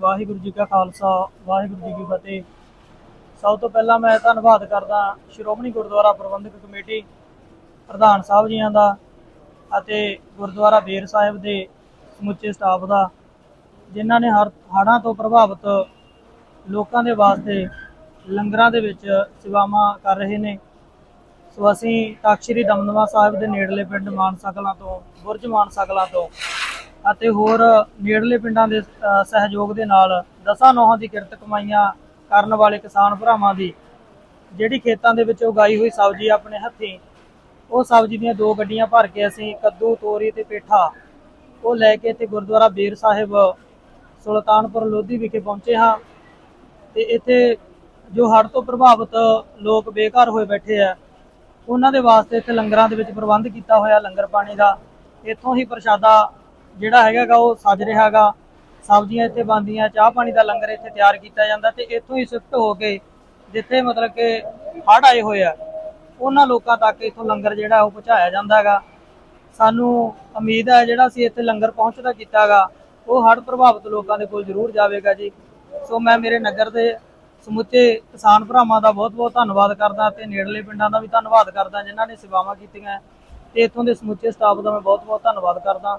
ਵਾਹਿਗੁਰੂ ਜੀ ਕਾ ਖਾਲਸਾ, ਵਾਹਿਗੁਰੂ ਜੀ ਕੀ ਫਤਿਹ। ਸਭ ਤੋਂ ਪਹਿਲਾਂ ਮੈਂ ਧੰਨਵਾਦ ਕਰਦਾ ਸ਼੍ਰੋਮਣੀ ਗੁਰਦੁਆਰਾ ਪ੍ਰਬੰਧਕ ਕਮੇਟੀ ਪ੍ਰਧਾਨ ਸਾਹਿਬ ਜੀਆਂ ਦਾ ਅਤੇ ਗੁਰਦੁਆਰਾ ਬੇਰ ਸਾਹਿਬ ਦੇ ਸਮੁੱਚੇ ਸਟਾਫ ਦਾ, ਜਿਨ੍ਹਾਂ ਨੇ ਹਰ ਹਾੜਾਂ ਤੋਂ ਪ੍ਰਭਾਵਿਤ ਲੋਕਾਂ ਦੇ ਵਾਸਤੇ ਲੰਗਰਾਂ ਦੇ ਵਿੱਚ ਸੇਵਾਵਾਂ ਕਰ ਰਹੇ ਨੇ। ਸੋ ਅਸੀਂ ਤਖ਼ਤ ਸ੍ਰੀ ਦਮਦਮਾ ਸਾਹਿਬ ਦੇ ਨੇੜਲੇ ਪਿੰਡ ਮਾਨਸਾ ਕਲਾਂ ਤੋਂ, ਬੁਰਜ ਮਾਨਸਾ ਕਲਾਂ ਤੋਂ ਅਤੇ ਹੋਰ ਨੇੜਲੇ ਪਿੰਡਾਂ ਦੇ ਸਹਿਯੋਗ ਦੇ ਨਾਲ ਦਸਾਂ ਨੌਹਾਂ ਦੀ ਕਿਰਤ ਕਮਾਈਆਂ ਕਰਨ ਵਾਲੇ ਕਿਸਾਨ ਭਰਾਵਾਂ ਦੀ ਜਿਹੜੀ ਖੇਤਾਂ ਦੇ ਵਿੱਚ ਉਗਾਈ ਹੋਈ ਸਬਜ਼ੀ ਆਪਣੇ ਹੱਥੀਂ, ਉਹ ਸਬਜ਼ੀ ਦੀਆਂ ਦੋ ਗੱਡੀਆਂ ਭਰ ਕੇ ਅਸੀਂ ਕੱਦੂ, ਤੋਰੀ ਤੇ ਪੇਠਾ, ਉਹ ਲੈ ਕੇ ਤੇ ਗੁਰਦੁਆਰਾ ਬੀਰ ਸਾਹਿਬ, ਸੁਲਤਾਨਪੁਰ ਲੋਧੀ ਵਿਖੇ ਪਹੁੰਚੇ ਹਾਂ। ਤੇ ਇੱਥੇ ਜੋ ਹੜ੍ਹ ਤੋਂ ਪ੍ਰਭਾਵਿਤ ਲੋਕ ਬੇਘਰ ਹੋਏ ਬੈਠੇ ਆ, ਉਹਨਾਂ ਦੇ ਵਾਸਤੇ ਇੱਥੇ ਲੰਗਰਾਂ ਦੇ ਵਿੱਚ ਪ੍ਰਬੰਧ ਕੀਤਾ ਹੋਇਆ ਲੰਗਰ ਪਾਣੀ ਦਾ। ਇੱਥੋਂ ਹੀ ਪ੍ਰਸ਼ਾਦਾ ਜਿਹੜਾ ਹੈਗਾਗਾ ਉਹ ਸੱਜ ਰਿਹਾਗਾ। ਸਬਜ਼ੀਆਂ ਇੱਥੇ ਬਣਦੀਆਂ, ਚਾਹ ਪਾਣੀ ਦਾ ਲੰਗਰ ਇੱਥੇ ਤਿਆਰ ਕੀਤਾ ਜਾਂਦਾ ਤੇ ਇੱਥੋਂ ਹੀ ਸ਼ਿਫਟ ਹੋ ਕੇ ਜਿੱਥੇ ਮਤਲਬ ਕਿ ਹੜ੍ਹ ਆਏ ਹੋਏ ਆ, ਉਹਨਾਂ ਲੋਕਾਂ ਤੱਕ ਇੱਥੋਂ ਲੰਗਰ ਜਿਹੜਾ ਉਹ ਪਹੁੰਚਾਇਆ ਜਾਂਦਾ ਹੈਗਾ ਸਾਨੂੰ ਉਮੀਦ ਹੈ ਜਿਹੜਾ ਅਸੀਂ ਇੱਥੇ ਲੰਗਰ ਪਹੁੰਚਦਾ ਕੀਤਾਗਾ, ਉਹ ਹੜ੍ਹ ਪ੍ਰਭਾਵਿਤ ਲੋਕਾਂ ਦੇ ਕੋਲ ਜ਼ਰੂਰ ਜਾਵੇਗਾ ਜੀ। ਸੋ ਮੈਂ ਮੇਰੇ ਨਗਰ ਦੇ ਸਮੁੱਚੇ ਕਿਸਾਨ ਭਰਾਵਾਂ ਦਾ ਬਹੁਤ-ਬਹੁਤ ਧੰਨਵਾਦ ਕਰਦਾ ਤੇ ਨੇੜਲੇ ਪਿੰਡਾਂ ਦਾ ਵੀ ਧੰਨਵਾਦ ਕਰਦਾ ਜਿਨ੍ਹਾਂ ਨੇ ਸੇਵਾਵਾਂ ਕੀਤੀਆਂ। ਤੇ ਇੱਥੋਂ ਦੇ ਸਮੁੱਚੇ ਸਟਾਫ ਦਾ ਮੈਂ ਬਹੁਤ-ਬਹੁਤ ਧੰਨਵਾਦ ਕਰਦਾ।